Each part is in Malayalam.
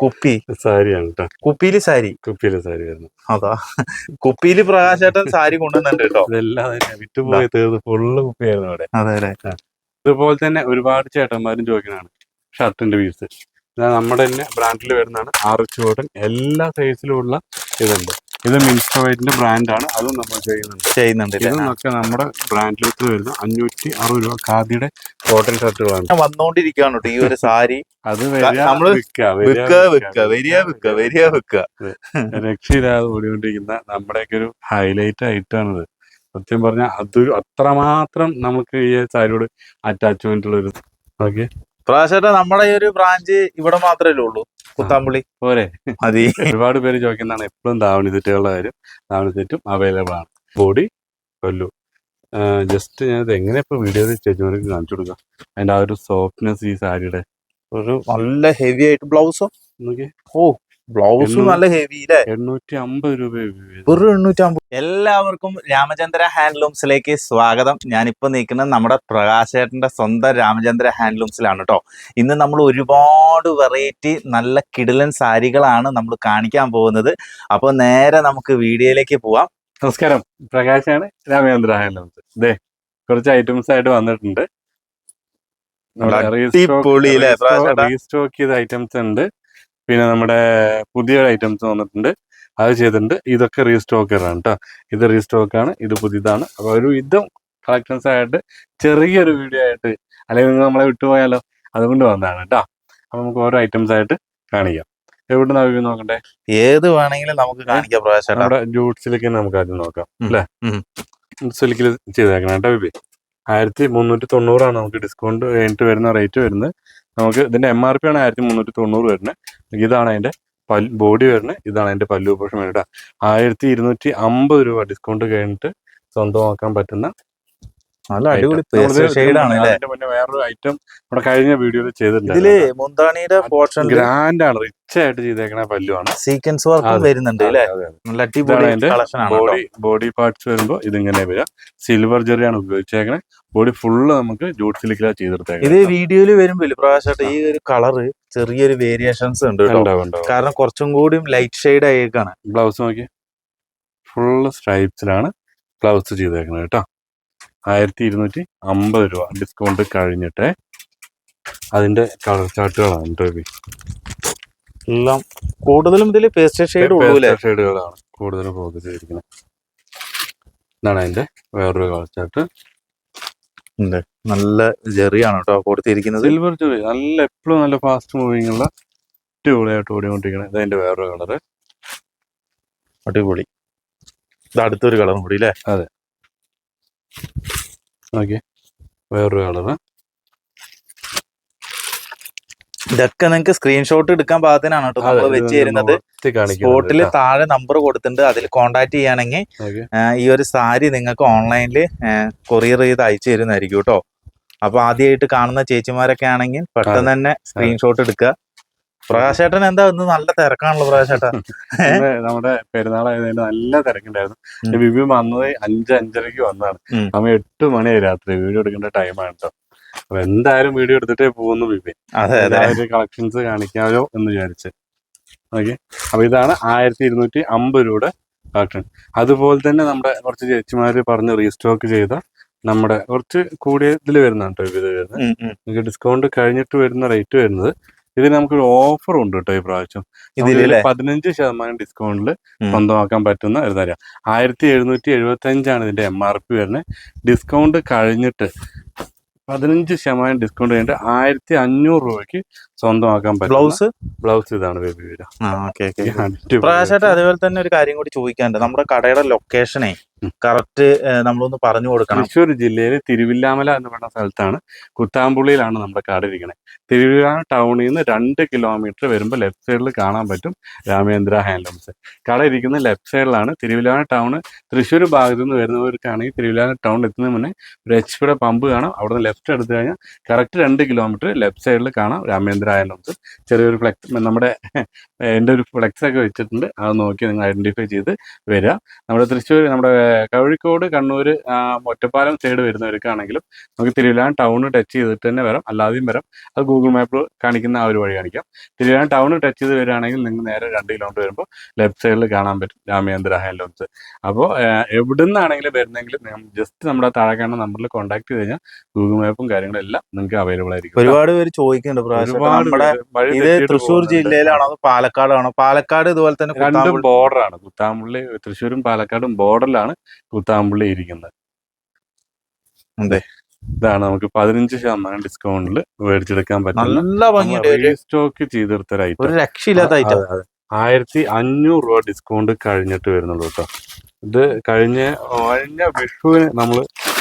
കുപ്പി. സാരിയാണ് കേട്ടോ കുപ്പിയിൽ സാരി. കുപ്പിയിലെ സാരി വരുന്നു അതാ. കുപ്പിയിൽ പ്രകാശേട്ടൻ സാരി കൊണ്ടുവന്നുണ്ട് കേട്ടോ ഇതെല്ലാം വിറ്റുപോയി തീർന്ന് ഫുള്ള് കുപ്പിയായിരുന്നു അവിടെ. അതെ ഇതുപോലെ തന്നെ ഒരുപാട് ചേട്ടന്മാരും ചോദിക്കുന്നതാണ് ഷർട്ടിന്റെ പീസ് നമ്മുടെ തന്നെ ബ്രാൻഡിൽ വരുന്നതാണ് ആറ് ചോട്ടൻ എല്ലാ സൈസിലും ഉള്ള ഇതുണ്ട്. ഇത് വൈറ്റിന്റെ ബ്രാൻഡാണ്. അതും നമ്മൾ ചെയ്യുന്നുണ്ട്. ചെയ്യുന്നുണ്ട് ഇതൊക്കെ നമ്മുടെ ബ്രാൻഡിലേക്ക് വരുന്ന അഞ്ഞൂറ്റി അറുപത് രൂപ ഖാദിയുടെ കോട്ടൺ ഷർട്ടുകളാണ്. വന്നോണ്ടിരിക്കുകയാണ് കേട്ടോ. ഈ ഒരു സാരി. അത് നമ്മൾ വിൽക്കുക, വിൽക്കുക, വരിക വരിക രക്ഷയില്ലാതെ ഓടിക്കൊണ്ടിരിക്കുന്ന നമ്മുടെയൊക്കെ ഒരു ഹൈലൈറ്റ് ആയിട്ടാണിത്. സത്യം പറഞ്ഞാൽ അതൊരു അത്രമാത്രം നമുക്ക് ഈ സാരിയോട് അറ്റാച്ച്മെന്റ് ഉള്ള ഒരു ഓക്കെ. പ്രകാശേട്ടൻ നമ്മുടെ ഈ ഒരു ബ്രാഞ്ച് ഇവിടെ മാത്രമേ ഉള്ളൂ. കുത്താമ്പുള്ളി പോരെ. മതി. ഒരുപാട് പേര് ചോദിക്കുന്നതാണ് എപ്പോഴും ധാവണി സെറ്റുകളുടെ കാര്യം. ധാവണി സെറ്റും അവൈലബിൾ ആണ്. ബോഡി കൊല്ലു. ജസ്റ്റ് ഞാനത് എങ്ങനെ ഇപ്പൊ വീഡിയോ ചേച്ചിമാർക്ക് കാണിച്ചു കൊടുക്കാം. അതിന്റെ ആ ഒരു സോഫ്റ്റ്നെസ് ഈ സാരിയുടെ. ഒരു നല്ല ഹെവി ആയിട്ട് ബ്ലൗസോ നോക്കി ഓ ബ്ലൗസും. നല്ല ഹെവി അല്ലേ എണ്ണൂറ്റി അമ്പത് രൂപ വെറും എണ്ണൂറ്റി അമ്പത് എല്ലാവർക്കും രാമചന്ദ്ര ഹാൻഡ്ലൂംസിലേക്ക് സ്വാഗതം. ഞാനിപ്പോ നിൽക്കുന്നത് നമ്മുടെ പ്രകാശേട്ടന്റെ സ്വന്തം രാമചന്ദ്ര ഹാൻഡ്ലൂംസിലാണ് കേട്ടോ ഇന്ന് നമ്മൾ ഒരുപാട് വെറൈറ്റി നല്ല കിടിലൻ സാരികളാണ് നമ്മൾ കാണിക്കാൻ പോകുന്നത്. അപ്പോൾ നേരെ നമുക്ക് വീഡിയോയിലേക്ക് പോവാം. നമസ്കാരം. പ്രകാശാണ് രാമചന്ദ്ര ഹാൻഡ്ലൂംസ്. ഇതേ കുറച്ച് ഐറ്റംസ് ആയിട്ട് വന്നിട്ടുണ്ട്. റീസ്റ്റോക്ക് ചെയ്ത ഐറ്റംസ് ഉണ്ട്. പിന്നെ നമ്മുടെ പുതിയ ഐറ്റംസ് വന്നിട്ടുണ്ട്. അത് ചെയ്തിട്ടുണ്ട്. ഇതൊക്കെ റീസ്റ്റോക്കറാണ് കേട്ടോ ഇത് റീസ്റ്റോക്ക് ആണ് ഇത് പുതിയതാണ്. അപ്പൊ ഒരു ഇതും കളക്ഷൻസ് ആയിട്ട് ചെറിയൊരു വീഡിയോ ആയിട്ട് അല്ലെങ്കിൽ നിങ്ങൾ നമ്മളെ വിട്ടുപോയാലോ അതുകൊണ്ട് വന്നതാണ് കേട്ടോ അപ്പൊ നമുക്ക് ഓരോ ഐറ്റംസ് ആയിട്ട് കാണിക്കാം. എവിടെ നിന്ന് നോക്കണ്ടേ? ഏത് വേണമെങ്കിലും നമുക്ക് കാണിക്കാം പ്രകാശേട്ടാ നമ്മുടെ ജൂട്ട്സിലേക്ക് നമുക്ക് ആദ്യം നോക്കാം അല്ലേ. സിലിക്കിൽ ചെയ്തേക്കണം കേട്ടോ ബിബി. ആയിരത്തി മുന്നൂറ്റി തൊണ്ണൂറാണ് നമുക്ക് ഡിസ്കൗണ്ട് കഴിഞ്ഞിട്ട് വരുന്ന റേറ്റ് വരുന്നത്. നമുക്ക് ഇതിന്റെ എം ആർ പി ആണ് ആയിരത്തി മുന്നൂറ്റി തൊണ്ണൂറ് വരുന്നത് ഇതാണ് അതിന്റെ പൽ ബോഡി വരുന്നത് ഇതാണ് അതിന്റെ പല്ലു പോഷൻ വേണ്ട ആയിരത്തി ഇരുന്നൂറ്റി അമ്പത് രൂപ ഡിസ്കൗണ്ട് കഴിഞ്ഞിട്ട് സ്വന്തമാക്കാൻ പറ്റുന്ന നല്ല അടിപൊളി വേറൊരു ഐറ്റം നമ്മുടെ കഴിഞ്ഞ വീഡിയോയിൽ ഇതിൽ ചെയ്തിട്ടുണ്ട് മുന്താണിയുടെ പോർഷൻ ഗ്രാൻഡ് ആണ് റിച്ച് ആയിട്ട് ചെയ്തേക്കണ പല്ലുവാണ്. സീക്വൻസ് വർക്കും വരുന്നുണ്ട്. നല്ല അടിപൊളി കളക്ഷൻ ആണ് ബോഡി ബോഡി പാർട്സ് വരുമ്പോൾ ഇതിങ്ങനെ വരിക. സിൽവർ ആണ് ഉപയോഗിച്ചേക്കണേ. ബോഡി ഫുള്ള് നമുക്ക് ജൂട്ട് സിലിക്കിലാണ് ഇത് ചെയ്തെടുത്തേക്കുന്നത് വീഡിയോയിൽ വരുമ്പോൾ പ്രാവശ്യമായിട്ട് ഈ ഒരു കളറ് ചെറിയൊരു വേരിയേഷൻസ് ഉണ്ട് കാരണം കുറച്ചും കൂടി ലൈറ്റ് ഷെയ്ഡ് ആയേക്കാണ്. ബ്ലൗസ് നോക്കി ഫുള്ള് സ്ട്രൈപ്സിലാണ് ബ്ലൗസ് ചെയ്തേക്കുന്നത് കേട്ടോ. ആയിരത്തി ഇരുന്നൂറ്റി അമ്പത് രൂപ ഡിസ്കൗണ്ട് കഴിഞ്ഞിട്ട് അതിന്റെ കളർ ചാർട്ടുകളാണ് കേട്ടോ എല്ലാം കൂടുതലും ഇതിൽ പേസ്റ്റ് ഷെയ്ഡ് ഷെയ്ഡുകളാണ് കൂടുതലും ഫോക്കസ് ചെയ്തിരിക്കുന്നത്. ഇതാണ് അതിന്റെ വേറൊരു കളർ ചാർട്ട്. നല്ല ജെറിയാണ് കേട്ടോ കൊടുത്തിരിക്കുന്നത്. സിൽവർ ജെറി നല്ല എപ്പോഴും നല്ല ഫാസ്റ്റ് മൂവിങ് ഉള്ള അടിപൊളിയായിട്ട് ഓടിക്കൊണ്ടിരിക്കുന്നത് ഇത് അതിന്റെ വേറൊരു കളറ് അടിപൊളി. ഇത് അടുത്തൊരു കളറും കൂടി അല്ലേ? നോക്കി. വേറൊരു കളറ് ഇതൊക്കെ നിങ്ങൾക്ക് സ്ക്രീൻഷോട്ട് എടുക്കാൻ പാകത്തിനാണ് കേട്ടോ. നമ്മൾ വെച്ച് തരുന്നത്. സ്പോട്ടിൽ താഴെ നമ്പർ കൊടുത്തിട്ടുണ്ട്. അതിൽ കോൺടാക്ട് ചെയ്യുകയാണെങ്കിൽ ഈ ഒരു സാരി നിങ്ങൾക്ക് ഓൺലൈനിൽ കൊറിയർ ചെയ്ത് അയച്ചു തരുന്നതായിരിക്കും കേട്ടോ. അപ്പൊ ആദ്യമായിട്ട് കാണുന്ന ചേച്ചിമാരൊക്കെ ആണെങ്കിൽ പെട്ടെന്ന് തന്നെ സ്ക്രീൻഷോട്ട് എടുക്കുക. പ്രകാശേട്ടൻ എന്താ ഇന്ന് നല്ല തിരക്കാണല്ലോ പ്രകാശേട്ടാ. ഇന്ന് നമ്മുടെ പെരുന്നാളായതുകൊണ്ട് നല്ല തിരക്കുണ്ടായിരുന്നു. ബിബി വന്നത് അഞ്ച് അഞ്ചരക്ക് വന്നതാണ്. നമ്മൾ എട്ട് മണിയായി രാത്രി വീഡിയോ എടുക്കേണ്ട ടൈമാണ് കേട്ടോ അപ്പൊ എന്തായാലും വീഡിയോ എടുത്തിട്ടേ പോകുന്നു ബിബി അതെ അതെ. കളക്ഷൻസ് കാണിക്കാമോ എന്ന് വിചാരിച്ച്. ഓക്കെ അപ്പൊ ഇതാണ് ആയിരത്തി ഇരുന്നൂറ്റി അമ്പത് രൂപയുടെ കളക്ഷൻ അതുപോലെ തന്നെ നമ്മുടെ കുറച്ച് ചേച്ചിമാര് പറഞ്ഞ് റീസ്റ്റോക്ക് ചെയ്ത നമ്മുടെ കുറച്ച് കൂടിയ ഇതിൽ വരുന്നതാണ് കേട്ടോ ഇത് വരുന്നത്. ഡിസ്കൗണ്ട് കഴിഞ്ഞിട്ട് വരുന്ന റേറ്റ് വരുന്നത് ഇതിന് നമുക്കൊരു ഓഫർ ഉണ്ട് കേട്ടോ ഈ പ്രാവശ്യം. പതിനഞ്ച് ശതമാനം ഡിസ്കൗണ്ടിൽ സ്വന്തമാക്കാൻ പറ്റുന്ന ഒരു തരാം. ആയിരത്തി എഴുന്നൂറ്റി എഴുപത്തി അഞ്ചാണ് ഇതിന്റെ എം ആർ പി വരുന്നത്. ഡിസ്കൗണ്ട് കഴിഞ്ഞിട്ട് പതിനഞ്ച് ശതമാനം ഡിസ്കൗണ്ട് കഴിഞ്ഞിട്ട് ആയിരത്തി അഞ്ഞൂറ് രൂപയ്ക്ക് സ്വന്തമാക്കാൻ പറ്റും ബ്ലൗസ്? ബ്ലൗസ് ഇതാണ് ബേബി ഓക്കെ അടിപൊളി. അതേപോലെ തന്നെ ഒരു കാര്യം കൂടി ചോദിക്കാനുണ്ട്. നമ്മുടെ കടയുടെ ലൊക്കേഷനെ. കറക്റ്റ് നമ്മളൊന്ന് പറഞ്ഞു കൊടുക്കണം. തൃശ്ശൂർ ജില്ലയിൽ തിരുവില്ലാമല എന്ന് പറയുന്ന സ്ഥലത്താണ് കുത്താമ്പുള്ളിയിലാണ് നമ്മുടെ കട ഇരിക്കുന്നത് തിരുവില്ലാമല ടൗണിൽ നിന്ന് രണ്ട് കിലോമീറ്റർ വരുമ്പോൾ ലെഫ്റ്റ് സൈഡിൽ കാണാൻ പറ്റും രാമേന്ദ്ര ഹാൻഡ്ലൂംസ് കട ഇരിക്കുന്നത് ലെഫ്റ്റ് സൈഡിലാണ് തിരുവില്ലാമല ടൗൺ തൃശ്ശൂർ ഭാഗത്തു നിന്ന് വരുന്നവർക്കാണെങ്കിൽ തിരുവില്ലാമല ടൗണിൽ എത്തുന്നതിന് മുന്നേ ഒരു എച്ച് പിയുടെ പമ്പ് കാണാം. അവിടെ നിന്ന് ലെഫ്റ്റ് എടുത്തു കഴിഞ്ഞാൽ കറക്റ്റ് രണ്ട് കിലോമീറ്റർ ലെഫ്റ്റ് സൈഡിൽ കാണാം രാമേന്ദ്ര ഹാൻഡ്ലൂംസ് ചെറിയൊരു ഫ്ലെക്സ് നമ്മുടെ എന്റെ ഒരു ഫ്ലെക്സ് ഒക്കെ വെച്ചിട്ടുണ്ട്. അത് നോക്കി നിങ്ങൾ ഐഡന്റിഫൈ ചെയ്ത് വരിക. നമ്മുടെ തൃശ്ശൂർ നമ്മുടെ കോഴിക്കോട് കണ്ണൂർ ഒറ്റപ്പാലം സൈഡ് വരുന്നവർക്കാണെങ്കിലും നമുക്ക് തിരുവല്ലാൻ ടൗൺ ടച്ച് ചെയ്തിട്ട് തന്നെ വരാം. അല്ലാതെയും വരാം. അത് ഗൂഗിൾ മാപ്പ് കാണിക്കുന്ന ആ ഒരു വഴി കാണിക്കാം. തിരുവിലാം ടൗൺ ടച്ച് ചെയ്ത് വരികയാണെങ്കിൽ നിങ്ങൾ നേരെ രണ്ട് കിലോമീറ്റർ വരുമ്പോൾ ലെഫ്റ്റ് സൈഡിൽ കാണാൻ പറ്റും. രാമേന്ദ്ര ഹാൻഡ്ലൂംസ് അപ്പോൾ എവിടെ നിന്നാണെങ്കിലും നിങ്ങൾ ജസ്റ്റ് നമ്മുടെ താഴെ കാണുന്ന നമ്പറിൽ കോൺടാക്ട് ചെയ്ത് കഴിഞ്ഞാൽ ഗൂഗിൾ മാപ്പും കാര്യങ്ങളും എല്ലാം നിങ്ങൾക്ക് അവൈലബിൾ ആയിരിക്കും. ഒരുപാട് പേര് ചോദിക്കുന്നുണ്ട് ഒരുപാട് ഇത് തൃശ്ശൂർ. ജില്ലയിലാണോ അതോ പാലക്കാടാണോ? പാലക്കാട് ഇതുപോലെ തന്നെ രണ്ടും ബോർഡറാണ് കുത്താമ്പുള്ളി തൃശ്ശൂരും പാലക്കാടും ബോർഡറിലാണ് കുത്താമ്പുള്ളി ഇരിക്കുന്നത്. അതെ. ഇതാണ് നമുക്ക് പതിനഞ്ച് ശതമാനം ഡിസ്കൗണ്ടിൽ മേടിച്ചെടുക്കാൻ പറ്റും നല്ല ഭംഗിയുണ്ട് റീസ്റ്റോക്ക് ചെയ്തെടുത്ത ഒരു ഒരു ഐറ്റം രക്ഷയില്ലാത്ത ഐറ്റം ആയിരത്തി അഞ്ഞൂറ് രൂപ ഡിസ്കൗണ്ട് കഴിഞ്ഞിട്ട് വരുന്നുള്ളൂ കേട്ടോ. ഇത് കഴിഞ്ഞ കഴിഞ്ഞ വിഷുവിന് നമ്മൾ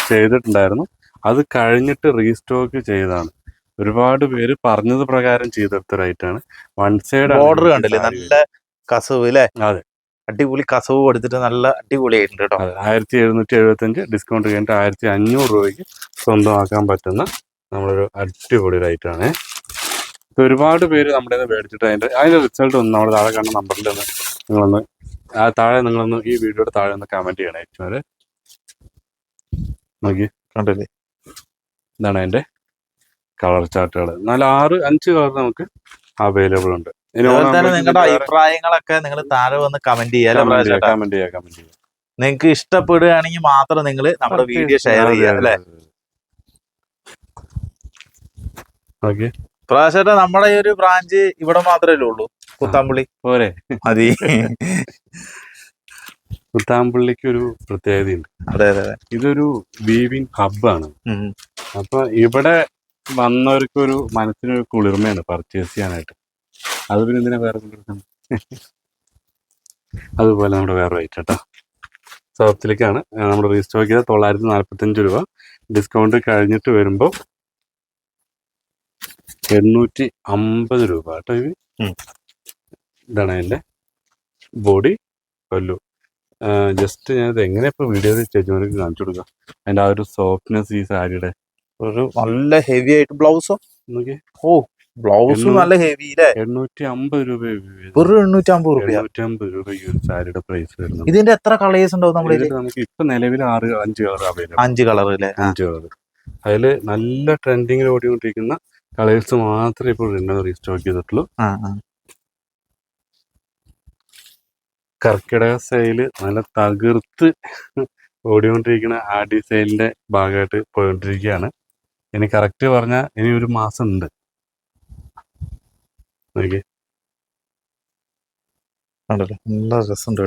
ചെയ്തിട്ടുണ്ടായിരുന്നു. അത് കഴിഞ്ഞിട്ട് റീസ്റ്റോക്ക് ചെയ്തതാണ്. ഒരുപാട് പേര് പറഞ്ഞത് പ്രകാരം ചെയ്തെടുത്ത റൈറ്റാണ് വൺ സൈഡ് ബോർഡർ കണ്ടില്ലേ? നല്ല കസവ് അല്ലേ അതെ. അടിപൊളി കസവ് കൊടുത്തിട്ട് നല്ല അടിപൊളി അടിപൊളിയായിട്ടുണ്ട് കേട്ടോ. ആയിരത്തി എഴുന്നൂറ്റി എഴുപത്തഞ്ച് ഡിസ്കൗണ്ട് കഴിഞ്ഞിട്ട് ആയിരത്തി അഞ്ഞൂറ് രൂപയ്ക്ക് സ്വന്തമാക്കാൻ പറ്റുന്ന നമ്മളൊരു അടിപൊളി റൈറ്റാണ് ആണ്. ഇത് ഒരുപാട് പേര് നമ്മുടെ മേടിച്ചിട്ട് അതിന്റെ അതിന്റെ റിസൾട്ട് ഒന്ന് നമ്മുടെ താഴെ കാണുന്ന നമ്പറിൽ ഒന്ന് നിങ്ങളൊന്ന് ആ താഴെ നിങ്ങളൊന്ന് ഈ വീഡിയോയുടെ താഴെ ഒന്ന് കമന്റ് ചെയ്യണേ ഏറ്റവും നോക്കി. കണ്ടല്ലേ? ഇതാണ് അതിന്റെ കളർ ചാർട്ടുകൾ നല്ല ആറ് അഞ്ച് കളർ നമുക്ക് അവൈലബിൾ ഉണ്ട്. നിങ്ങളുടെ അഭിപ്രായങ്ങളൊക്കെ നിങ്ങൾ താഴെ വന്ന് കമന്റ് ചെയ്യാം കമന്റ് ചെയ്യാം കമന്റ് ചെയ്യാം നിങ്ങൾക്ക് ഇഷ്ടപ്പെടുകയാണെങ്കിൽ മാത്രം നിങ്ങൾ നമ്മുടെ വീഡിയോ ഷെയർ ചെയ്യാം അല്ലേ? ഓക്കെ നമ്മുടെ ഈ ഒരു ബ്രാഞ്ച് ഇവിടെ മാത്രമല്ലേ ഉള്ളൂ? കുത്താമ്പുള്ളി. പോരെ. മതി. കുത്താമ്പള്ളിക്ക് ഒരു പ്രത്യേകതയുണ്ട്. അതെ അതെ ഇതൊരു വീവിംഗ് ഹബ്ബാണ്. അപ്പൊ ഇവിടെ വന്നവർക്ക് ഒരു മനസ്സിനൊരു കുളിർമയാണ് പർച്ചേസ് ചെയ്യാനായിട്ട്. അത് പിന്നെ എന്തിനാ വേറെ അതുപോലെ നമ്മുടെ വേറെ റേറ്റ് കേട്ടോ സോഫ്റ്റിലേക്കാണ് നമ്മൾ റീസ്റ്റോക്ക് ചെയ്ത തൊള്ളായിരത്തി നാൽപ്പത്തഞ്ച് രൂപ. ഡിസ്കൗണ്ട് കഴിഞ്ഞിട്ട് വരുമ്പോൾ എണ്ണൂറ്റി അമ്പത് രൂപ കേട്ടോ ഇത്. ഇതാണ് അതിന്റെ ബോഡി കൊല്ലു ജസ്റ്റ് ഞാനത് എങ്ങനെ ഇപ്പോൾ വീഡിയോയിൽ ചേച്ചിമാർക്ക് കാണിച്ചു കൊടുക്കാം? അതിന്റെ ആ ഒരു സോഫ്റ്റ്നെസ് ഈ സാരിയുടെ ഒരു നല്ല ഹെവി ആയിട്ട് ബ്ലൗസോ ഓ ബ്ലൗസ് നല്ല ഹെവി എണ്ണൂറ്റി അമ്പത് രൂപ വെറും എണ്ണൂറ്റി അമ്പത് റുപ്യ എണ്ണൂറ്റി അമ്പത് രൂപ ഈ ഒരു സാരിയുടെ പ്രൈസ് വരുന്നത്. ഇതിന്റെ എത്ര കളേഴ്സ് ഉണ്ടാവും നമ്മുടെ നമുക്ക് ഇപ്പൊ നിലവിൽ ആറ് അഞ്ച് കളർ അവൈലബിൾ അഞ്ച് കളർ അല്ലേ അഞ്ച് കളർ അതിൽ നല്ല ട്രെൻഡിങ്ങിൽ ഓടിക്കൊണ്ടിരിക്കുന്ന കളേഴ്സ് മാത്രമേ ഇപ്പോൾ റീസ്റ്റോക്ക് ചെയ്തിട്ടുള്ളൂ. കർക്കിടക സെയിൽ നല്ല തകർത്ത് ഓടിക്കൊണ്ടിരിക്കുന്ന ആ ഡിസൈലിന്റെ ഭാഗമായിട്ട് പോയിക്കൊണ്ടിരിക്കുകയാണ്. ഇനി കറക്റ്റ് പറഞ്ഞാൽ ഇനി ഒരു മാസം ഉണ്ട്.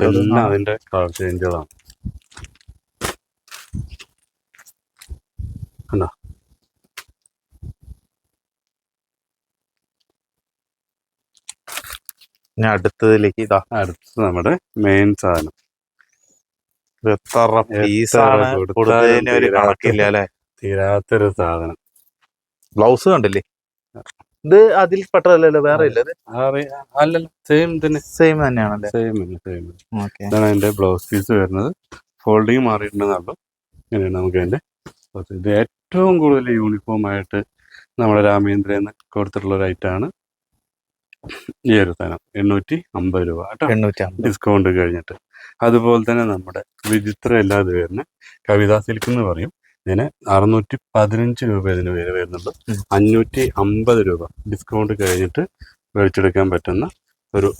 എല്ലാം അതിന്റെ കളർ ചേഞ്ചുകളാണ് കണ്ടോ? ഇനി അടുത്തതിലേക്ക് ഇതാ. അടുത്ത് നമ്മുടെ മെയിൻ സാധനം. എത്ര പീസാണ് കൊടുത്തതിന് ഒരു കണക്കില്ല അല്ലെ? തീരാത്തൊരു സാധനം. ബ്ലൗസ് കണ്ടില്ലേ? ഇത് അതിൽ പെട്ടതല്ലല്ലോ വേറെ അല്ലല്ല സെയിം തന്നെ. സെയിം തന്നെയാണല്ലേ? സെയിം സെയിം ഇതാണ് അതിന്റെ ബ്ലൗസ് പീസ് വരുന്നത്. ഫോൾഡിങ് മാറിയിട്ടുണ്ടെന്നുള്ളൂ. ഇങ്ങനെയാണ് നമുക്ക് അതിന്റെ ഇത് ഏറ്റവും കൂടുതൽ യൂണിഫോം ആയിട്ട് നമ്മുടെ രാമേന്ദ്രന്ന് കൊടുത്തിട്ടുള്ള ഒരു ഐറ്റാണ് ഈ ഒരു സാധനം. എണ്ണൂറ്റി അമ്പത് രൂപ കേട്ടോ. ഡിസ്കൗണ്ട് കഴിഞ്ഞിട്ട്. അതുപോലെ തന്നെ നമ്മുടെ വിചിത്ര അല്ലാതെ വരുന്ന കവിതാ സിൽക്ക് എന്ന് പറയും. ഇതിന് അറുന്നൂറ്റി പതിനഞ്ച് രൂപ ഇതിന് വില വരുന്നുണ്ട്. അഞ്ഞൂറ്റി അമ്പത് രൂപ ഡിസ്കൗണ്ട് കഴിഞ്ഞിട്ട് മേടിച്ചെടുക്കാൻ പറ്റുന്ന ഒരു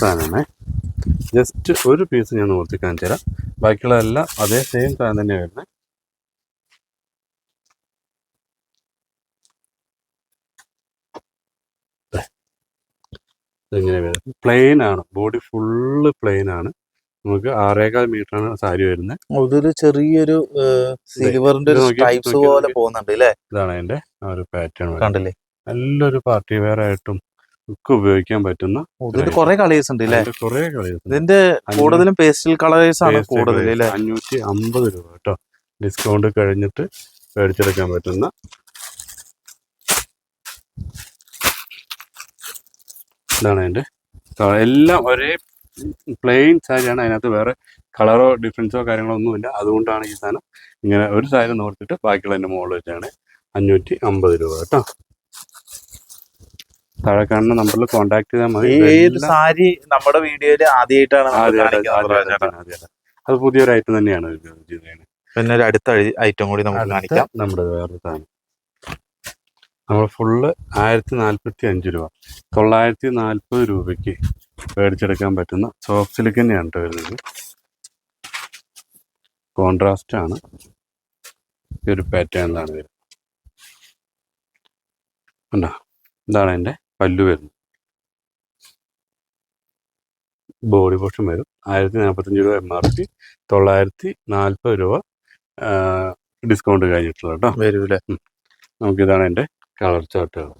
സാധനമാണ് ജസ്റ്റ് ഒരു പീസ് ഞാൻ നോക്കി കാണിച്ചു തരാം. ബാക്കിയുള്ളതെല്ലാം അതേ സെയിം സാധനം തന്നെ വരുന്നത് ഇങ്ങനെ വരുന്നത്? പ്ലെയിൻ ആണ്. ബോഡി ഫുള്ള് പ്ലെയിൻ ആണ്. നമുക്ക് ആറേകാൽ മീറ്റർ ആണ് സാരി വരുന്നത് ഇതൊരു ചെറിയൊരു സിൽവറിന്റെ ഒരു സ്ട്രൈപ്സ് പോലെ. പോകുന്നുണ്ട് അല്ലേ? ഇതാണ് അതിന്റെ ഒരു പാറ്റേൺ കണ്ടില്ലേ? നല്ലൊരു പാർട്ടി വെയർ ആയിട്ടും ഒക്കെ ഉപയോഗിക്കാൻ പറ്റുന്ന ഇതിന്റെ കുറെ കളേഴ്സ് ഉണ്ട് അല്ലേ? കുറെ കളേഴ്സ് ഇതിന്റെ കൂടുതലും പേസ്റ്റൽ കളേഴ്സ് ആണ് കൂടുതൽ അഞ്ഞൂറ്റി അമ്പത് രൂപ കേട്ടോ. ഡിസ്കൗണ്ട് കഴിഞ്ഞിട്ട് മേടിച്ചെടുക്കാൻ പറ്റുന്ന ഇതാണ് അതിന്റെ എല്ലാം ഒരേ പ്ലെയിൻ സാരിയാണ് അതിനകത്ത് വേറെ കളറോ ഡിഫറൻസോ കാര്യങ്ങളോ ഒന്നുമില്ല അതുകൊണ്ടാണ് ഈ സാധനം ഇങ്ങനെ ഒരു സാരി നോർത്തിട്ട് ബാക്കിയുള്ളതിന്റെ മുകളിൽ വെച്ചാണ് അഞ്ഞൂറ്റി അമ്പത് രൂപ കേട്ടോ. താഴെ കാണുന്ന നമ്പറിൽ കോൺടാക്ട് ചെയ്താൽ മതി. ഏത് സാരി നമ്മുടെ വീഡിയോയിൽ ആദ്യമായിട്ടാണ്. അത് പുതിയൊരു ഐറ്റം തന്നെയാണ് പിന്നെ ഒരു അടുത്ത ഐറ്റം കൂടി നമുക്ക് കാണിക്കാം. നമ്മുടെ വേറൊരു സാധനം. നമ്മൾ ഫുള്ള് ആയിരത്തി നാൽപ്പത്തി അഞ്ച് രൂപ. തൊള്ളായിരത്തി നാൽപ്പത് രൂപയ്ക്ക് മേടിച്ചെടുക്കാൻ പറ്റുന്ന സോഫ്റ്റ് സിലിക്ക് തന്നെയാണ് വരുന്നത്. കോൺട്രാസ്റ്റ് ആണ്. ഈ ഒരു പാറ്റേണിലാണ് വരുന്നത്. ഉണ്ടോ ഇതാണ് എന്റെ പല്ലു വരുന്നത്. ബോഡി പോഷൻ വരും. ആയിരത്തി നാൽപ്പത്തഞ്ച് രൂപ എം ആർ പി തൊള്ളായിരത്തി നാൽപ്പത് രൂപ ഡിസ്കൗണ്ട് കഴിഞ്ഞിട്ടുള്ളത് കേട്ടോ വരൂല്ലേ? നമുക്കിതാണ് എന്റെ കളർ ചാർട്ടുകൾ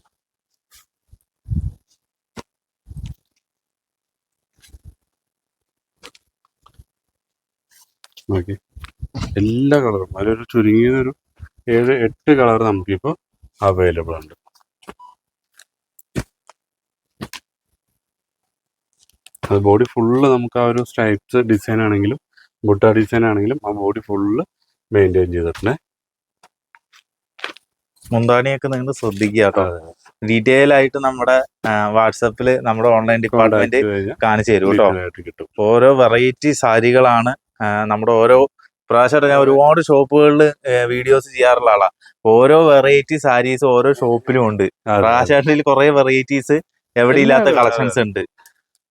നോക്കി. എല്ലാ കളറും. അതിലൊരു ചുരുങ്ങിയതൊരു ഏഴ് എട്ട് കളർ നമുക്കിപ്പോൾ അവൈലബിൾ ഉണ്ട്. അത് ബോഡി ഫുള്ള് നമുക്ക് ആ ഒരു സ്ട്രൈപ്സ് ഡിസൈൻ ആണെങ്കിലും ബുട്ട ഡിസൈൻ ആണെങ്കിലും ആ ബോഡി ഫുള്ള് മെയിന്റെയിൻ ചെയ്തിട്ടുണ്ട്. മുന്താണിയൊക്കെ നിങ്ങൾ ശ്രദ്ധിക്കുക കേട്ടോ. ഡീറ്റെയിൽ ആയിട്ട് നമ്മുടെ വാട്സപ്പിൽ നമ്മുടെ ഓൺലൈൻ ഡിപ്പാർട്ട്മെന്റ് കാണിച്ചു തരും കേട്ടോ. ഓരോ വെറൈറ്റി സാരികളാണ് നമ്മുടെ ഓരോ പ്രാവശ്യമായിട്ട് ഞാൻ ഒരുപാട് ഷോപ്പുകളിൽ വീഡിയോസ് ചെയ്യാറുള്ള ആളാ. ഓരോ വെറൈറ്റി സാരീസ് ഓരോ ഷോപ്പിലും ഉണ്ട്. പ്രാശാട്ടിൽ കുറെ വെറൈറ്റീസ് എവിടെ ഇല്ലാത്ത കളക്ഷൻസ് ഉണ്ട്.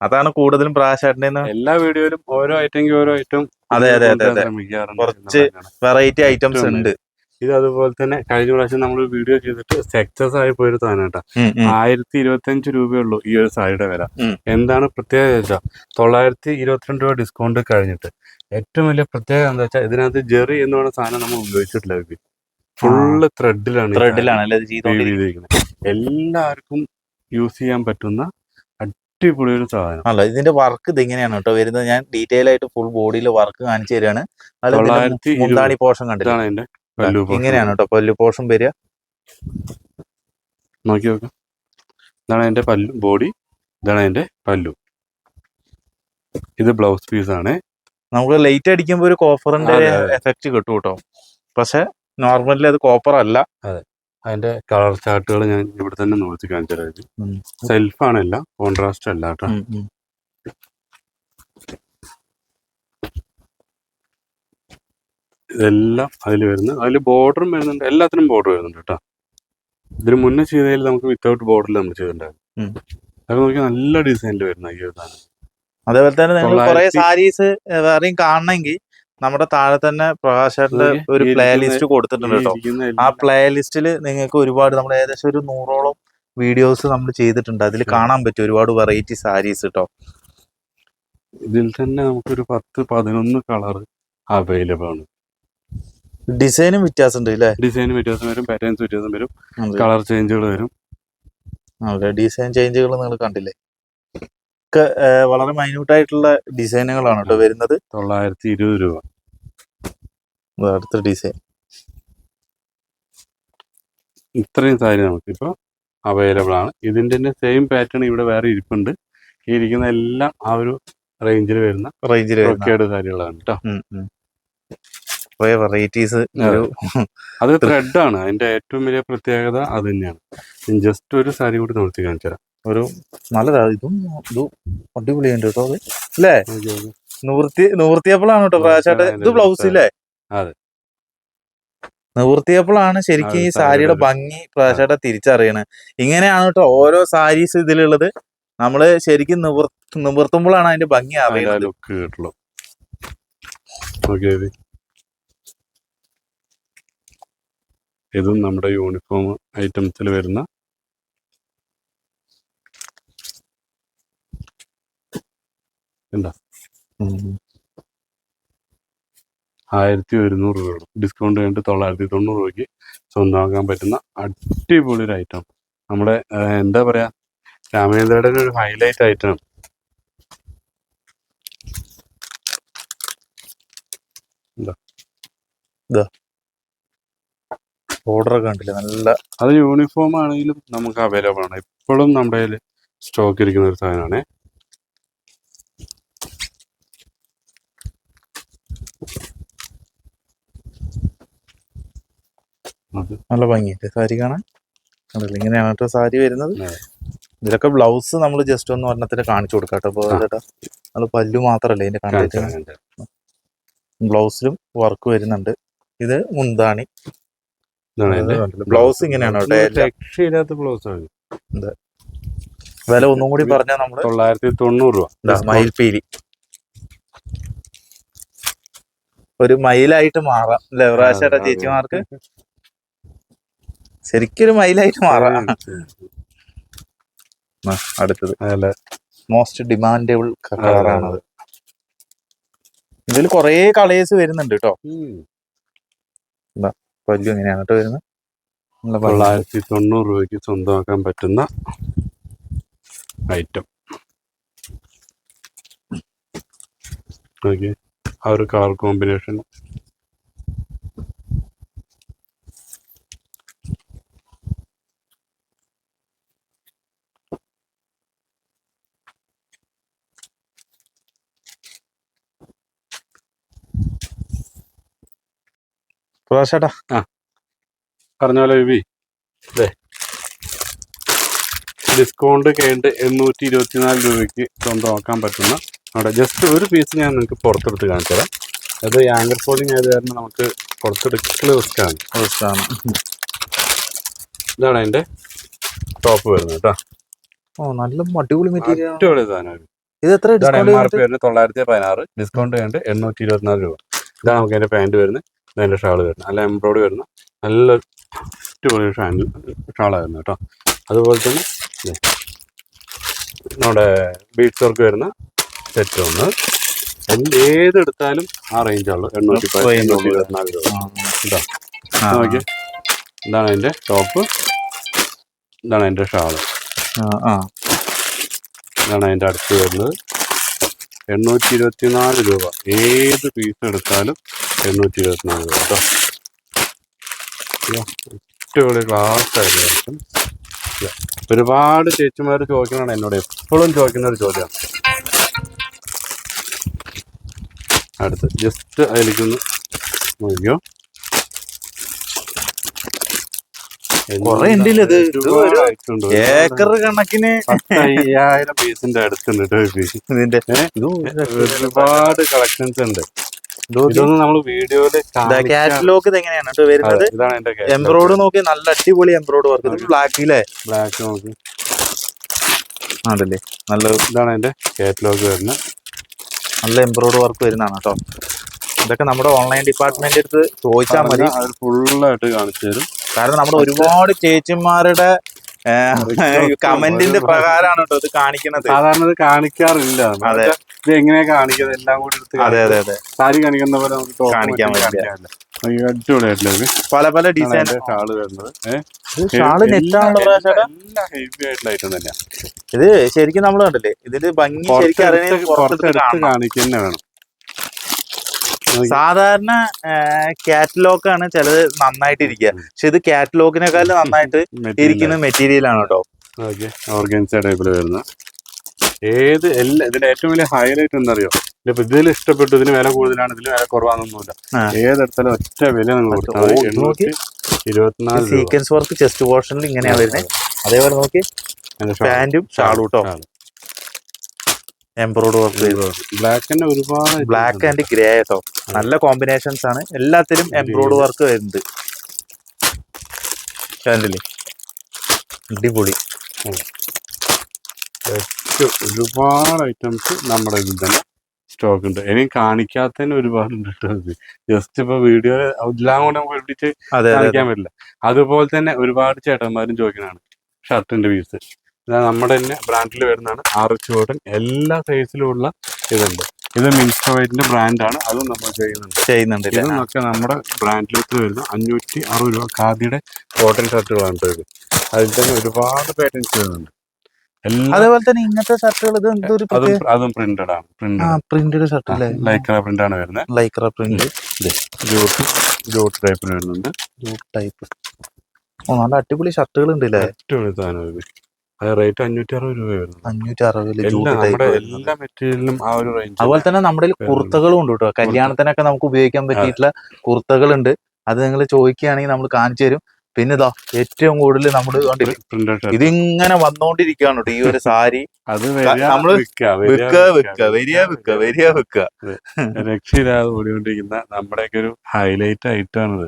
അതാണ് കൂടുതലും പ്രാശാട്ടിന്റെ എല്ലാ വീഡിയോയിലും ഓരോ ഐറ്റം ഓരോ ഐറ്റം അതെ, അതെ, അതെ, അതെ. കുറച്ച് വെറൈറ്റി ഐറ്റംസ് ഉണ്ട്. ഇത് അതുപോലെ തന്നെ കഴിഞ്ഞ പ്രാവശ്യം നമ്മൾ വീഡിയോ ചെയ്തിട്ട് സക്സസ് ആയി പോയൊരു സാധനം കേട്ടോ. ആയിരത്തി ഇരുപത്തി അഞ്ച് രൂപയുള്ളൂ ഈ ഒരു സാരിയുടെ വില. എന്താണ് പ്രത്യേകത വെച്ചാൽ തൊള്ളായിരത്തി ഇരുപത്തിരണ്ട് രൂപ ഡിസ്കൗണ്ട് കഴിഞ്ഞിട്ട് ഏറ്റവും വലിയ പ്രത്യേകത എന്താ വെച്ചാൽ ഇതിനകത്ത് ജെറി എന്ന് പറയുന്ന സാധനം നമ്മൾ ഉപയോഗിച്ചിട്ടില്ല ഫുള്ള് ത്രെഡിലാണ് ത്രെഡിലാണ് ചെയ്തിരിക്കുന്നത്. എല്ലാവർക്കും യൂസ് ചെയ്യാൻ പറ്റുന്ന അടിപൊളി ഒരു സാധനം. അല്ല ഇതിന്റെ വർക്ക് ഇത് ഇങ്ങനെയാണ് കേട്ടോ വരുന്നത്. ഞാൻ ഡീറ്റെയിൽ ആയിട്ട് ഫുൾ ബോഡിയിൽ വർക്ക് കാണിച്ചു തരികയാണ്. മുന്താണി പോർഷൻ അതിന്റെ portion. ഇങ്ങനെയാണ് കേട്ടോ പല്ലു പോഷൻ വരിക. നോക്കി നോക്കാം. ഇതാണ് അതിന്റെ പല്ലു ബോഡി. ഇതാണ് അതിന്റെ പല്ലു. ഇത് ബ്ലൗസ് പീസ് ആണ്. നമുക്ക് ലൈറ്റ് അടിക്കുമ്പോൾ ഒരു കോപ്പറിന്റെ. എഫക്റ്റ് കിട്ടും കേട്ടോ പക്ഷെ നോർമലി അത് കോപ്പർ അല്ല. അതിന്റെ കളർ ചാർട്ടുകൾ ഞാൻ ഇവിടെ തന്നെ നോക്കി കാണിച്ചു സെൽഫ് ആണല്ല എല്ലാം കോൺട്രാസ്റ്റ് അല്ല കേട്ടോ ഇതെല്ലാം അതിൽ വരുന്നത്. അതിൽ ബോർഡറും വരുന്നുണ്ട്. എല്ലാത്തിനും ബോർഡർ വരുന്നുണ്ട് കേട്ടോ. ഇതിന് മുന്നേ ചെയ്തതിൽ നമുക്ക് വിത്തൗട്ട് ബോർഡറിൽ നമ്മൾ ചെയ്തിട്ടുണ്ടായിരുന്നു. അത് അതൊക്കെ നോക്കി നല്ല ഡിസൈനിൽ വരുന്ന ഈ അതേപോലെ തന്നെ നിങ്ങൾ കുറെ സാരീസ് വേറെയും കാണണമെങ്കിൽ നമ്മുടെ താഴെ തന്നെ പ്രകാശന്റെ ഒരു പ്ലേ ലിസ്റ്റ് കൊടുത്തിട്ടുണ്ട് കേട്ടോ. ആ പ്ലേ ലിസ്റ്റിൽ നിങ്ങൾക്ക് ഒരുപാട് നമ്മൾ ഏകദേശം ഒരു നൂറോളം വീഡിയോസ് നമ്മൾ ചെയ്തിട്ടുണ്ട്. അതിൽ കാണാൻ പറ്റും ഒരുപാട് വെറൈറ്റി സാരീസ് കേട്ടോ. ഇതിൽ തന്നെ നമുക്കൊരു പത്ത് പതിനൊന്ന് കളർ അവൈലബിൾ ആണ്. ഡിസൈനും വ്യത്യാസമുണ്ട് അല്ലേ ഡിസൈനും വ്യത്യാസം വരും പാറ്റേൺസ് വ്യത്യാസം വരും കളർ ചേഞ്ചുകൾ വരും. ഓക്കെ ഡിസൈൻ ചേഞ്ചുകൾ നിങ്ങൾ കണ്ടില്ലേ? ഒക്കെ വളരെ മൈന്യൂട്ട് ആയിട്ടുള്ള ഡിസൈനുകളാണ് കേട്ടോ വരുന്നത്. തൊള്ളായിരത്തി ഇരുപത് രൂപ അടുത്ത ഡിസൈൻ ഇത്രയും സാരി നമുക്കിപ്പോൾ അവൈലബിൾ ആണ്. ഇതിന്റെ തന്നെ സെയിം പാറ്റേൺ ഇവിടെ വേറെ ഇരിപ്പുണ്ട്. ഈ ഇരിക്കുന്ന എല്ലാം ആ ഒരു റേഞ്ചിൽ വരുന്ന റേഞ്ചിൽ സാരികളാണ് കേട്ടോ. കുറെ വെറൈറ്റീസ് ഒരു അത് ത്രെഡ് ആണ്. അതിന്റെ ഏറ്റവും വലിയ പ്രത്യേകത അത് തന്നെയാണ്. ജസ്റ്റ് ഒരു സാരി കൂടി നിർത്തി കാണിച്ചു തരാം ഒരു നല്ലതാണ് ഇതും ഇതും അടിപൊളിയുണ്ട് കേട്ടോ അത്. അല്ലേ. നിവൃത്തി നിവൃത്തിയപ്പോഴാണ് കേട്ടോ പ്രാവശ്യമായിട്ട് ഇത് ബ്ലൗസ് ഇല്ലേ? അതെ. നിവൃത്തിയപ്പോഴാണ് ശരിക്കും ഈ സാരിയുടെ ഭംഗി പ്രാവശ്യമായിട്ട് തിരിച്ചറിയണത് ഇങ്ങനെയാണ് കേട്ടോ ഓരോ സാരീസ് ഇതിലുള്ളത്. നമ്മൾ ശരിക്കും നിവർ നിവർത്തുമ്പോഴാണ് അതിന്റെ ഭംഗി അറിയുന്നത് ഇതും നമ്മുടെ യൂണിഫോം ഐറ്റംസിൽ വരുന്ന എന്താ? ആയിരത്തി ഒരുന്നൂറ് രൂപ. ഡിസ്കൗണ്ട് കഴിഞ്ഞിട്ട് തൊള്ളായിരത്തി തൊണ്ണൂറ് രൂപയ്ക്ക് സ്വന്തമാക്കാൻ പറ്റുന്ന അടിപൊളി ഒരു ഐറ്റം നമ്മുടെ എന്താ പറയാ? രാമചന്ദ്രയുടെ ഒരു ഹൈലൈറ്റ് ഐറ്റം ഓർഡർ ഒക്കെ കണ്ടില്ല? നല്ല അത് യൂണിഫോം ആണെങ്കിലും നമുക്ക് അവൈലബിൾ ആണ്. ഇപ്പോഴും നമ്മുടെ കയ്യിൽ സ്റ്റോക്ക് ഇരിക്കുന്ന ഒരു സാധനമാണ്. നല്ല ഭംഗിയുണ്ട്. സാരി കാണാൻ? കണ്ടില്ല? ഇങ്ങനെയാണ് കേട്ടോ സാരി വരുന്നത്. ഇതിലൊക്കെ ബ്ലൗസ് നമ്മൾ ജസ്റ്റ് ഒന്ന് ഒരെണ്ണത്തിന് കാണിച്ചു കൊടുക്കാം കേട്ടോ. അപ്പോൾ ചേട്ടാ പല്ലു മാത്രല്ലേ ഇതിന്റെ കണ്ടിട്ട്. ബ്ലൗസിലും വർക്ക് വരുന്നുണ്ട്. ഇത് മുന്താണി. ബ്ലൗസ് ഇങ്ങനെയാണ്. രക്ഷയില്ലാത്ത ബ്ലൗസ് ആണ് വില ഒന്നും കൂടി പറഞ്ഞാൽ നമ്മൾ തൊള്ളായിരത്തി തൊണ്ണൂറ് രൂപ. മയിൽപീലി ഒരു മയിലായിട്ട് മാറാം. അതെ. ചേച്ചിമാർക്ക്? ശരിക്കൊരു മയിലായിട്ട് മാറാം. അടുത്തത്. മോസ്റ്റ് ഡിമാൻഡബിൾ കളറാണത് ഇതിൽ കൊറേ കളേഴ്സ് വരുന്നുണ്ട് കേട്ടോ. പല്ലു ഇങ്ങനെയാണ് കേട്ടോ വരുന്നത്. തൊള്ളായിരത്തി തൊണ്ണൂറ് രൂപയ്ക്ക് സ്വന്തമാക്കാൻ പറ്റുന്ന ഐറ്റം ഓക്കെ ആ ഒരു കളർ കോമ്പിനേഷൻ പ്രകാശേട്ടാ. പറഞ്ഞ പോലെ അതെ ഡിസ്കൗണ്ട് കഴിഞ്ഞിട്ട് എണ്ണൂറ്റി ഇരുപത്തിനാല് രൂപയ്ക്ക് സ്വന്തമാക്കാൻ പറ്റുന്ന അവിടെ ജസ്റ്റ് ഒരു പീസ് ഞാൻ നിങ്ങൾക്ക് പുറത്തെടുത്ത് കാണിച്ചു തരാം. അത് ആങ്കർ ഫോളിങ് ആയത് കാരണം നമുക്ക് പുറത്തെടുക്കൽ റിസ്ക്കാണ് റിസ്ക്കാണ് ഇതാണ് അതിന്റെ ടോപ്പ് വരുന്നത് കേട്ടോ. ഓ നല്ല അടിപൊളി മെറ്റീരിയൽ അടിപൊളി സാധനം ഇത്. എത്ര ഡിസ്കൗണ്ട് വരുന്നത് തൊള്ളായിരത്തി പതിനാറ്. ഡിസ്കൗണ്ട് കഴിഞ്ഞിട്ട് എണ്ണൂറ്റി ഇരുപത്തിനാല് രൂപ. ഇതാണ് നമുക്ക് അതിന്റെ പാന്റ് വരുന്നത്. ഇതിന്റെ ഷാൾ വരുന്നത്. നല്ല എംബ്രോയ്ഡറി വരുന്ന നല്ല അടിപൊളി ഷാൻഡിൽ ഷാളായിരുന്നു കേട്ടോ. അതുപോലെ തന്നെ നമ്മുടെ ബീഡ്സ് വർക്ക് വരുന്ന സെറ്റ് ഒന്ന്. ഏതെടുത്താലും ആ റേഞ്ചാണല്ലോ എണ്ണൂറ്റി എണ്ണൂറ്റി ഉള്ളൂ. ഇരുപത്തിനാല് രൂപ. ഇതാ നോക്കിയേ. ഇതാണ് അതിന്റെ ടോപ്പ്. ഇതാണ് അതിന്റെ ഷാൾ. ഇതാണ് അതിന്റെ അടുത്ത് വരുന്നത്. എണ്ണൂറ്റി ഇരുപത്തിനാല് രൂപ. ഏത് പീസ് എടുത്താലും എണ്ണൂറ്റി ഇരുപത്തിനാല് രൂപ കേട്ടോ. അടിപൊളി ക്ലാസ് ആയിട്ട് ഒരുപാട് ചേച്ചിമാർ ചോദിക്കുന്നതാണ് എന്നോട്. എപ്പോഴും ചോദിക്കുന്ന ഒരു ചോദ്യമാണ് അടുത്ത് ജസ്റ്റ് അതിലേക്കൊന്ന് നോക്കിയോ ഏക്കർ കണക്കിന്. അയ്യായിരം പീസിന്റെ അടുത്തുണ്ട് ഒരുപാട് കളക്ഷൻസ് ഉണ്ട്. ഇതൊന്നും നമ്മൾ വീഡിയോയിൽ കാറ്റലോഗ് എങ്ങനെയാണ്? വരുന്നത് എംബ്രോയിഡ് നോക്കി നല്ല അടിപൊളി എംബ്രോയിഡ് വർക്ക് ബ്ലാക്ക് ബ്ലാക്കിലെ ബ്ലാക്ക് നോക്കി. ആണല്ലേ? നല്ല ഇതാണ് എന്റെ കാറ്റലോഗ് വരുന്നത്. നല്ല എംബ്രോയിഡ് വർക്ക് വരുന്നതാണ് കേട്ടോ. ഇതൊക്കെ നമ്മുടെ ഓൺലൈൻ ഡിപ്പാർട്ട്മെന്റ് അടുത്ത് ചോദിച്ചാൽ മതി. ഫുള്ളായിട്ട് കാണിച്ചു തരും. കാരണം നമ്മുടെ ഒരുപാട് ചേച്ചിമാരുടെ കമന്റിന്റെ പ്രകാരമാണ് കേട്ടോ ഇത് കാണിക്കുന്നത്. സാധാരണ ഇത് കാണിക്കാറില്ല. അതെ. ഇത് എങ്ങനെയാ കാണിക്കുന്നത്? എല്ലാം കൂടി എടുത്ത് അതെ അതെ അതെ. സാരി കാണിക്കുന്ന പോലെ നമുക്ക് കാണിക്കാൻ പറ്റില്ല. അടിപൊളിയായിട്ടില്ലേ? പല പല ഡിസൈൻ ഷാൾ വരുന്നത്. ഇത് ശരിക്കും നമ്മൾ കണ്ടില്ലേ? ഇതിൽ ഭംഗി ശരിക്കും പുറത്തെടുത്ത് കാണിക്കുക വേണം. സാധാരണ കാറ്റലോഗ് ആണ് ചിലത് നന്നായിട്ട് ഇരിക്കുക. പക്ഷെ ഇത് കാറ്റലോഗിനെക്കാളും നന്നായിട്ട് ഇരിക്കുന്ന മെറ്റീരിയൽ ആണ് കേട്ടോ ഓക്കെ. ഓർഗൻസ ടൈപ്പിൽ വരുന്ന ഏത് എല്ലാ ഇതിന്റെ ഏറ്റവും വലിയ ഹൈലൈറ്റ് എന്തറിയോ ഇതിപ്പോ ഇതിൽ ഇഷ്ടപ്പെട്ടു ഇതിന് വില കൂടുതലാണ് ഇതിൽ വില കുറവാണെന്നൊന്നുമില്ല. ഏതെടുത്താലും ഒറ്റ വില നിങ്ങൾ കൊടുത്താൽ. എണ്ണൂറ്റി ഇരുപത്തിനാല് രൂപ. സീക്വൻസ് വർക്ക് ചെസ്റ്റ് പോർഷനിൽ ഇങ്ങനെയാണ് വരുന്നത് അതേപോലെ നോക്കി. പാന്റും ഷാളും കേട്ടോ. എംബ്രോയിഡ് വർക്ക് ബ്ലാക്കിന്റെ ഒരുപാട് ബ്ലാക്ക് ആൻഡ് ഗ്രേ കേട്ടോ നല്ല കോമ്പിനേഷൻസ് ആണ്. എല്ലാത്തിലും എംബ്രോയിഡ് വർക്ക് വരുന്നുണ്ട്. കണ്ടില്ലേ? അടിപൊളി. ഏറ്റവും ഒരുപാട് ഐറ്റംസ് നമ്മുടെ ഇതിൽ തന്നെ സ്റ്റോക്ക് ഉണ്ട്. ഇനി കാണിക്കാത്തതിന് ഒരുപാട് ഉണ്ട് കേട്ടോ ജസ്റ്റ് ഇപ്പൊ വീഡിയോ എല്ലാം കൂടെ നമുക്ക് അതെ കാണിക്കാൻ പറ്റില്ല. അതുപോലെ തന്നെ ഒരുപാട് ചേട്ടന്മാരും ചോദിക്കുന്നതാണ് ഷർട്ടിന്റെ പീസ് നമ്മുടെ തന്നെ ബ്രാൻഡിൽ വരുന്നതാണ് ആർ എച്ച് കോട്ടൺ എല്ലാ സൈസിലും ഉള്ള ഇതുണ്ട്. ഇത് മിൻസ്റ്റർ വൈറ്റിന്റെ ബ്രാൻഡാണ് അതും നമ്മൾ ചെയ്യുന്നുണ്ട്. ചെയ്യുന്നുണ്ട്? ഇതൊക്കെ നമ്മുടെ ബ്രാൻഡിലേക്ക് വരുന്ന അഞ്ഞൂറ്റി അറുപത് രൂപ ഖാദിയുടെ കോട്ടൺ ഷർട്ടുകളാണ് ഇത്. അതിൽ തന്നെ ഒരുപാട് പാറ്റേൺസ് വരുന്നുണ്ട്. അതേപോലെ തന്നെ ഇങ്ങനത്തെ ഷർട്ടുകൾ ഇത് എന്തൊരു അതും പ്രിന്റഡ് ആണ് പ്രിന്റഡ് ഷർട്ട് അല്ലേ ലൈക്ര പ്രിന്റ് ആണ് വരുന്നത്. ലൈക്ര പ്രിന്റ് ജോട്ട് ജോട്ട് ടൈപ്പിൽ വരുന്നുണ്ട്. ടൈപ്പ് ഓ നല്ല അടിപൊളി ഷർട്ടുകൾ ഉണ്ട് അല്ലേ അടിപൊളി സാധനം റേറ്റ് അഞ്ഞൂറ്റി അറുപത് രൂപ വരുന്നത് അഞ്ഞൂറ്റി അറുപതിൽ എല്ലാ ജൂട്ട് എല്ലാ ആ ഒരു റേഞ്ച് അതുപോലെ തന്നെ നമ്മുടെ കുർത്തകളും ഉണ്ട് കേട്ടോ. കല്യാണത്തിനൊക്കെ നമുക്ക് ഉപയോഗിക്കാൻ പറ്റിയിട്ടുള്ള കുർത്തകളുണ്ട്. അത് നിങ്ങൾ ചോദിക്കുകയാണെങ്കിൽ നമ്മൾ കാണിച്ചു തരും. പിന്നെ ഇതാ ഏറ്റവും കൂടുതൽ നമ്മൾ കണ്ടില്ലേ? ഇതിങ്ങനെ വന്നോണ്ടിരിക്കുകയാണ് കേട്ടോ ഈ ഒരു സാരി. അത് നമ്മൾ വിക്ക വിൽക്ക വിൽക്ക വരിക വിൽക്ക വരിക വിൽക്ക രക്ഷയില്ലാതെ ഓടിക്കൊണ്ടിരിക്കുന്ന നമ്മുടെയൊക്കെ ഒരു ഹൈലൈറ്റ് ആയിട്ടാണിത്.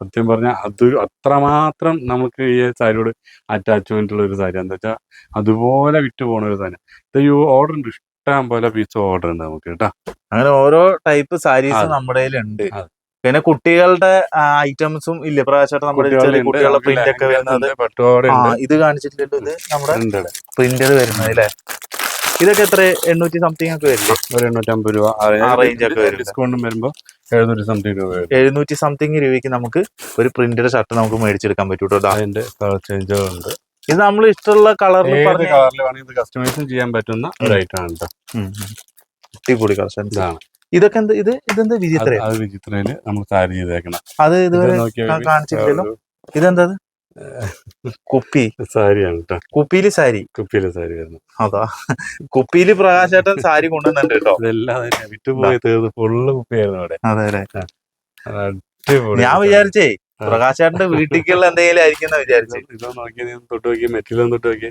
സത്യം പറഞ്ഞാൽ അത് അത്രമാത്രം നമുക്ക് ഈ സാരിയോട് അറ്റാച്ച്മെന്റ് ഉള്ള ഒരു സാരി. എന്താ വെച്ചാൽ അതുപോലെ വിറ്റ് പോണ ഒരു സാധനം ഇത് ഈ ഓർഡർ ഉണ്ട്. ഇഷ്ടം പോലെ പീസ് ഓർഡർ ഉണ്ട് നമുക്ക് കേട്ടോ. അങ്ങനെ ഓരോ ടൈപ്പ് സാരീസ്. നമ്മുടെ ഉണ്ട്. പിന്നെ കുട്ടികളുടെ ഐറ്റംസും ഇല്ല. പ്രാവശ്യമായിട്ട് നമ്മുടെ കുട്ടികളുടെ പ്രിന്റ് ഒക്കെ വരുന്നത്. ഇത് കാണിച്ചിട്ടില്ലല്ലോ ഇത് നമ്മുടെ പ്രിന്റഡ് വരുന്നത് അല്ലേ? ഇതൊക്കെ എത്ര? എണ്ണൂറ്റി സംതിങ് ഒക്കെ വരില്ലേ? ഒരു എണ്ണൂറ്റമ്പത് രൂപ. ആ range ഒക്കെ വരുന്നത്. ഡിസ്കൗണ്ടും വരുമ്പോൾ എഴുന്നൂറ്റി സംതിങ് രൂപ വരും. എഴുന്നൂറ്റി സംതിങ് രൂപയ്ക്ക് നമുക്ക് ഒരു പ്രിന്റഡ് ഷർട്ട് നമുക്ക് മേടിച്ചെടുക്കാൻ പറ്റൂട്ടോ. അതിന്റെ കളർ ചേഞ്ചുകളുണ്ട് ഇത് നമ്മൾ ഇഷ്ടമുള്ള കളറിൽ കളറിൽ വേണമെങ്കിൽ കസ്റ്റമൈസും ചെയ്യാൻ പറ്റുന്ന ഒരു ഐറ്റം ആണ് കേട്ടോ ഉം. കളക്ഷൻസ് ഇതാണ്. ഇതൊക്കെ എന്ത് ഇത് ഇതെന്താ വിചിത്ര? അത് വിചിത്രയിൽ നമ്മൾ സാരി ചെയ്തേക്കണം. അത് ഇതുവരെ കാണിച്ചിട്ടില്ലല്ലോ ഇതെന്താ ഇത്? കുപ്പി. സാരിയാണ് കേട്ടോ കുപ്പിയിൽ സാരി. കുപ്പിയിൽ സാരി വരുന്നു. അതാ. കുപ്പിയിൽ പ്രകാശേട്ടൻ സാരി കൊണ്ടുവന്നുണ്ട് കേട്ടോ. ഇതെല്ലാം വിട്ടുപോയി വിറ്റുപോയി തീർന്ന് ഫുള്ള് കുപ്പിയായിരുന്നു അവിടെ. അതെ അതെ. ഞാൻ. വിചാരിച്ചേ. പ്രകാശേട്ടന്റെ വീട്ടിലേക്കുള്ള എന്തെങ്കിലും ആയിരിക്കും വിചാരിച്ചേ. ഇതോ നോക്കി നീ തൊട്ട് നോക്കി മെറ്റീരിയൽ തൊട്ട് നോക്കി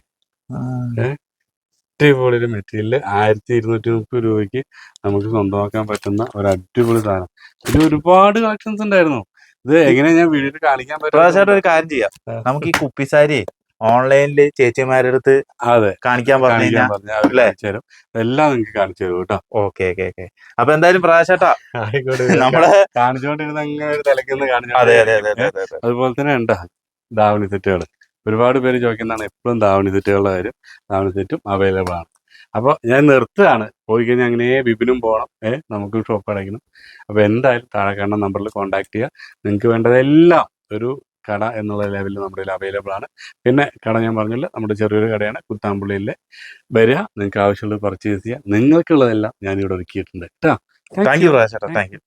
അടിപൊളി ഒരു മെറ്റീരിയൽ ആയിരത്തി ഇരുന്നൂറ്റി മുപ്പത് രൂപയ്ക്ക് നമുക്ക് സ്വന്തമാക്കാൻ പറ്റുന്ന ഒരു അടിപൊളി സാധനം. ഇതിൽ ഒരുപാട് കളക്ഷൻസ് ഉണ്ടായിരുന്നു. ഇത് എങ്ങനെയാ ഞാൻ വീഡിയോയിൽ കാണിക്കാൻ പറ്റും ഒരു കാര്യം ചെയ്യാം. നമുക്ക് ഈ കുപ്പി സാരി ഓൺലൈനിൽ ചേച്ചിമാരുടെ അടുത്ത് അതെ. കാണിക്കാൻ പറഞ്ഞു? എല്ലാം നിങ്ങൾക്ക് കാണിച്ചു തരും കേട്ടോ. Okay okay okay. അപ്പൊ എന്തായാലും പ്രാവശ്യട്ടാ. ആയിക്കോട്ടെ. കാണിച്ചോണ്ടിരുന്ന കാണിച്ചുകൊണ്ടിരുന്ന അങ്ങനെ ഒരു തലക്കുന്ന അതെ അതെ അതെ കാണിച്ചു അതെ അതെ. അതുപോലെ തന്നെ ഉണ്ട്? ധാവണി സെറ്റുകൾ ഒരുപാട് പേര് ചോദിക്കുന്നതാണ് എപ്പോഴും ധാവണി സെറ്റുകളുടെ കാര്യം. ധാവണി സെറ്റും അവൈലബിൾ ആണ്. അപ്പോൾ ഞാൻ നിർത്തുകയാണ്. പോയി കഴിഞ്ഞാൽ അങ്ങനെ വിപിനും പോകണം ഏ നമുക്ക് ഷോപ്പ് അടയ്ക്കണം. അപ്പോൾ എന്തായാലും താഴെ കാണുന്ന നമ്പറിൽ കോൺടാക്ട് ചെയ്യുക. നിങ്ങൾക്ക് വേണ്ടതെല്ലാം ഒരു കട എന്നുള്ള ലെവലിൽ നമ്മുടെ അവൈലബിൾ ആണ്. പിന്നെ കട ഞാൻ പറഞ്ഞില്ല നമ്മുടെ ചെറിയൊരു കടയാണ് കുത്താമ്പുള്ളിയിലെ. വരിക നിങ്ങൾക്ക് ആവശ്യമുള്ളത് പർച്ചേസ് ചെയ്യുക നിങ്ങൾക്കുള്ളതെല്ലാം ഞാനിവിടെ ഒരുക്കിയിട്ടുണ്ട്. കേട്ടോ. Thank you thank you